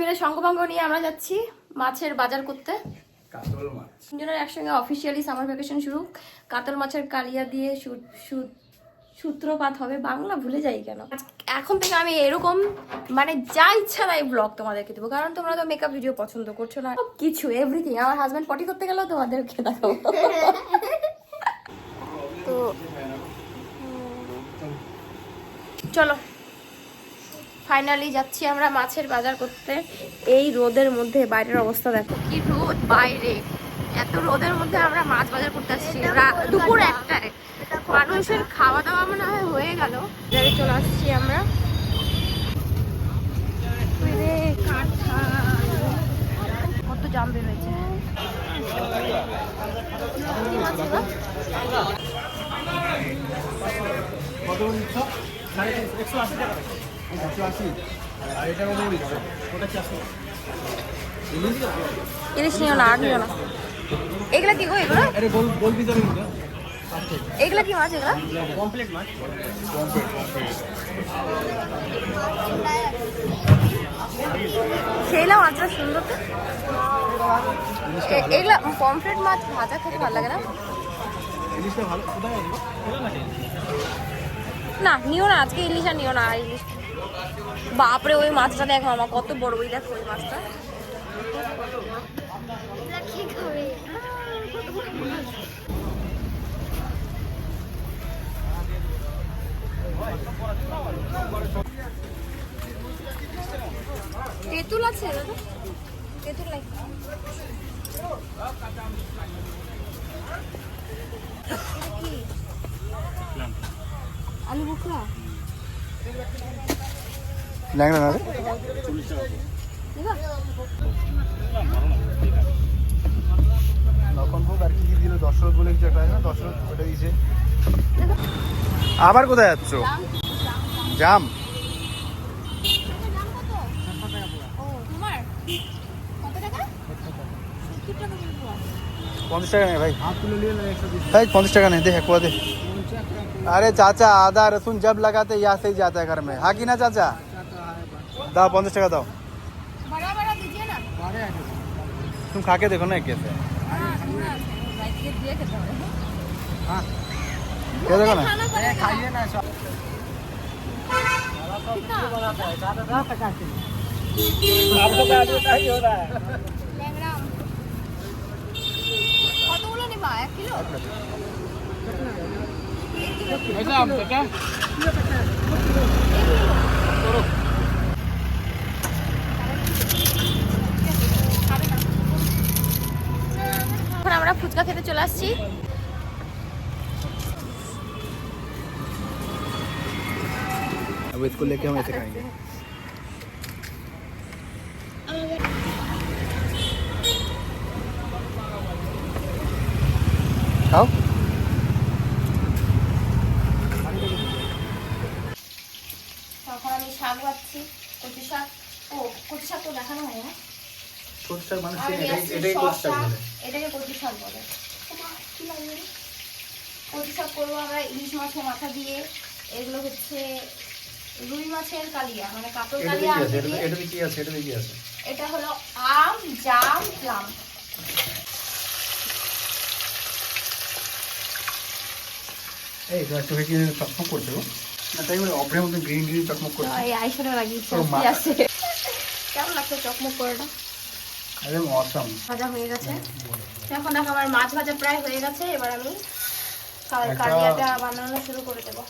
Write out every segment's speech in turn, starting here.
মিলে সঙ্গভঙ্গ নিয়ে আমরা যাচ্ছি মাছের বাজার করতে। কাতল মাছ। তিনজনের একসঙ্গে অফিসিয়ালি সামার ভ্যাকেশন শুরু। কাতল মাছের কালিয়া দিয়ে সূত্রপাত হবে। বাংলা ভুলে যাই কেন? এখন থেকে আমি এরকম মানে যা ইচ্ছা তাই ব্লগ তোমাদেরকে দেবো। কারণ তোমরা তো মেকআপ ভিডিও পছন্দ করছ না। সব কিছু এভরিথিং আমার হাজব্যান্ড পটি করতে গেলেও তোমাদেরকে দেখাবো। তো চলো। ফাইনালি যাচ্ছি আমরা মাছের বাজার করতে। এই রোদের মধ্যে বাইরের অবস্থা দেখো কি রোদ বাইরে। এত রোদের মধ্যে আমরা মাছ বাজার করতে আসছি। দুপুর একটায়। মানুষের খাওয়া দাওয়া মনে হয় হয়ে গেল। বাজারে চলে আসছি আমরা। কত জাম বের হয়েছে। কি মাছ এগুলো? কত নিচ্ছ সাড়ে তিনশো একশো আশি টাকা। ইলিশ নিও না আর নিও না। এগুলা কি গো এগুলো? কি মাছ এগুলা? কমপ্লিট মাছ। কমপ্লিট কমপ্লিট মাছটা সুন্দর তো। এগুলা পমফ্রেট মাছ ভাজা খেতে ভালো লাগে না? না নিও না আজকে ইলিশ আর নিও না ইলিশ বাপরে, ওই মাছটা দেখ মামা কত বড় ওই দেখো ওই মাছটা। তেঁতুল আছে দাদা? তেঁতুল নাই। আলু বোখরা? ল্যাংড়া না রে দেখো লক্ষণভোগ আর কি কি দিল দশরথ বলে কিছু একটা আছে না দশরথ ওটা দিয়েছে আবার কোথায় যাচ্ছ জাম ও তোমার কত টাকা সত্তর টাকা করে পোয়া। পঞ্চাশ টাকা নেই ভাই হাত তুলে নিয়ে একশো ভাই পঞ্চাশ টাকা নেই দে এক পোয়া দে अरे चाचा आधा रसून जब लगाते यहाँ से ही जाता है घर में हाँ कि ना चाचा দাও পঞ্চাশ টাকা দাও। তুমি খাকে দেখো না কেসে হ্যাঁ, দেখো হ্যাঁ, না? হ্যাঁ, কতগুলো নিবা? এক কিলো? এক চলে আসছি अब इसको लेके हम ऐसे खाएंगे खाओ তখন আমি শাক ভাজছি কচু শাক ও কচু শাক তো দেখানো হয় না ছোট শাক মানুষ আর চেনে, এই এটাই আসছে এটাই শসা, কোচ শাক বলে এটাকে কচু শাক বলে কি লাগবে রে? কচু শাক করব আমরা ইলিশ মাছের মাথা দিয়ে। এগুলো হচ্ছে রুই মাছের কালিয়া মানে কাতল কালিয়া কি আছে? আলু দিয়ে। এটাতে- এটাতে কি আছে? এটাতে কি আছে? এটা হলো আম জাম প্লাম। এই তো একটু কি চকমক করছে গো। না তাই বলে অপরের মধ্যে গ্রিন গ্রিন চকমক করছে। এই আইশ্যাডো লাগিয়েছি তোর আর কি মা- আছে কেমন লাগছে চকমক করাটা? একদম অসম ভাজা হয়ে গেছে। এখন দেখো আমার মাছ ভাজা প্রায় হয়ে গেছে এবার আমি কালিয়াটা বানানো শুরু করে দেবো।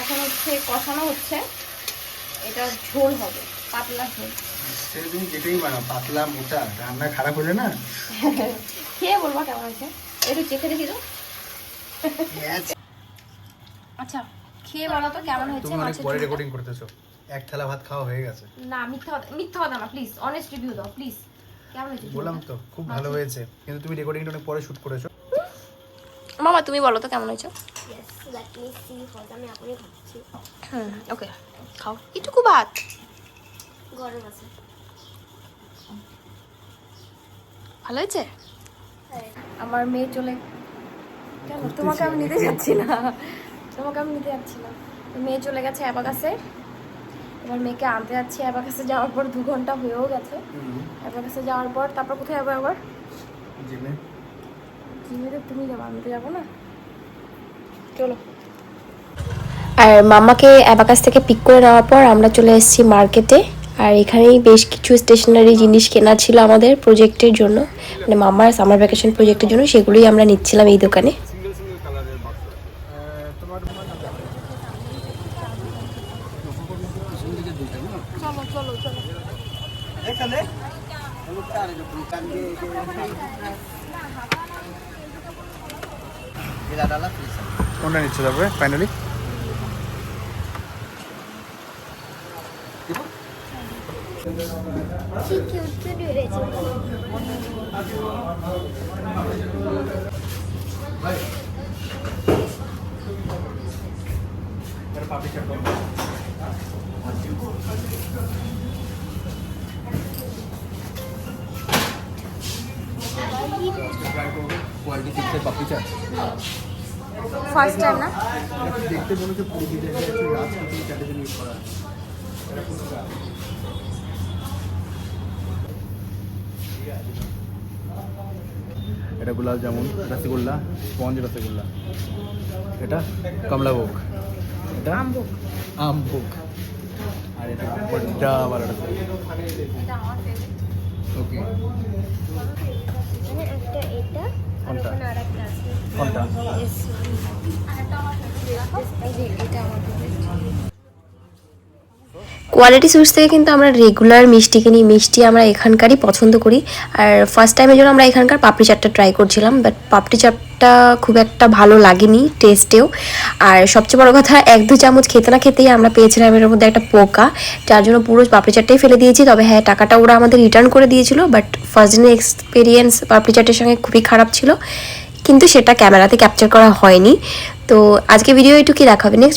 এখন হচ্ছে কষানো হচ্ছে এটা ঝোল হবে পাতলা ঝোল। তুমি যেটাই বানাও পাতলা মোটা রান্না খারাপ হলে না। খেয়ে বলবা কেমন হয়েছে? একটু চেখে দেখি তো। আচ্ছা খেয়ে বলো তো কেমন হয়েছে তুমি অনেক পরে রেকর্ডিং করতেছো। এক থালা ভাত খাওয়া হয়ে গেছে। না মিথ্যা কথা মিথ্যা কথা না প্লিজ অনেস্ট রিভিউ দাও প্লিজ কেমন হয়েছে বললাম তো খুব ভালো হয়েছে। কিন্তু তুমি রেকর্ডিংটা অনেক পরে শুট করেছ। মামা তুমি বলো তো কেমন হয়েছে? Yes, let me see hold আমি এখনই খাচ্ছি হুম ওকে খাও। এটুকু ভাত? গরম আছে। ভালো হয়েছে? হ্যাঁ। আমার মেয়ে চলে কেন তোমাকে আমি নিতে যাচ্ছি না। তোমাকে আমি নিতে যাচ্ছিলাম। তো মেয়ে চলে গেছে অ্যাবা কাছে এবার মেয়েকে আনতে যাচ্ছি অ্যাবা কাছে যাওয়ার পর দু ঘণ্টা হয়েও গেছে। অ্যাবা কাছে যাওয়ার পর তারপর কোথায় যাব আবার? জিমে। জিমে তো তুমি যাব আমি তো যাব না। চলো। আর মামাকে অ্যাবাকাস থেকে পিক করে নেওয়ার পর আমরা চলে এসেছি মার্কেটে। আর এখানেই বেশ কিছু স্টেশনারি জিনিস কেনা ছিল আমাদের প্রজেক্টের জন্য। মানে মামার সামার ভ্যাকেশন প্রজেক্টের জন্য সেগুলোই আমরা নিচ্ছিলাম এই দোকানে। কোনটা নিচ্ছে তারপরে ফাইনালি কি কোয়ালিটি আছে পাপড়ি চাট ফার্স্ট টাইম না দেখতে মনে হচ্ছে পুরো আছে করা এটা গুলাব জামুন রসগোল্লা স্পঞ্জ রসগোল্লা এটা কমলাভোগ এটা আমভোগ আমভোগ আর এটা রসগোল্লা ওকে একটা এটা কোনটা? কোনটা এটা আমার কোয়ালিটি সুইটস থেকে কিন্তু আমরা রেগুলার মিষ্টি কিনি মিষ্টি আমরা এখানকারই পছন্দ করি। আর ফার্স্ট টাইমের জন্য আমরা এখানকার পাপড়ি চাটটা ট্রাই করছিলাম বাট পাপড়ি চাটটা খুব একটা ভালো লাগেনি টেস্টেও আর সবচেয়ে বড় কথা, এক দু চামচ খেতে না খেতেই আমরা পেয়েছিলাম এর মধ্যে একটা পোকা। যার জন্য পুরো পাপড়ি চাটটাই ফেলে দিয়েছি। তবে হ্যাঁ টাকাটা ওরা আমাদের রিটার্ন করে দিয়েছিল বাট ফার্স্ট দিনের এক্সপিরিয়েন্স পাপড়ি চাটের সঙ্গে খুবই খারাপ ছিল। কিন্তু সেটা ক্যামেরাতে ক্যাপচার করা হয়নি। তো আজকে ভিডিও এটুকুই দেখাবে নেক্সট